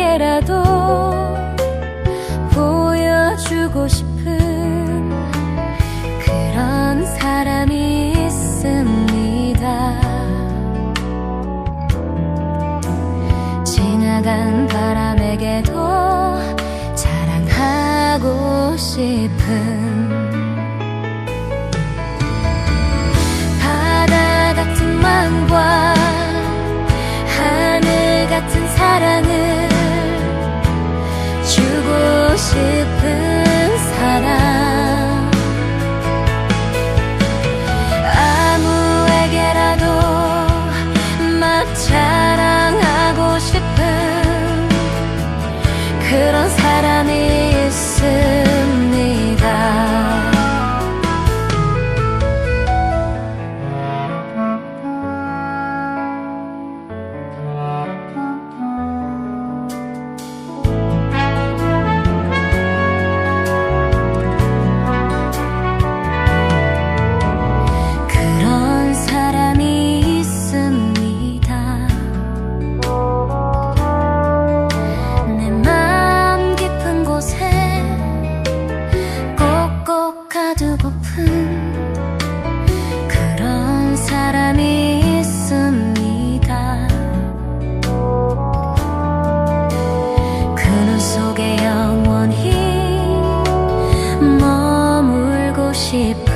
내게라도 보여주고 싶은 그런 사람이 있습니다. 지나간 바람에게도 자랑하고 싶은 싶은 사람. 아무에게라도 막 자랑하고 싶은 그런 사람. ship.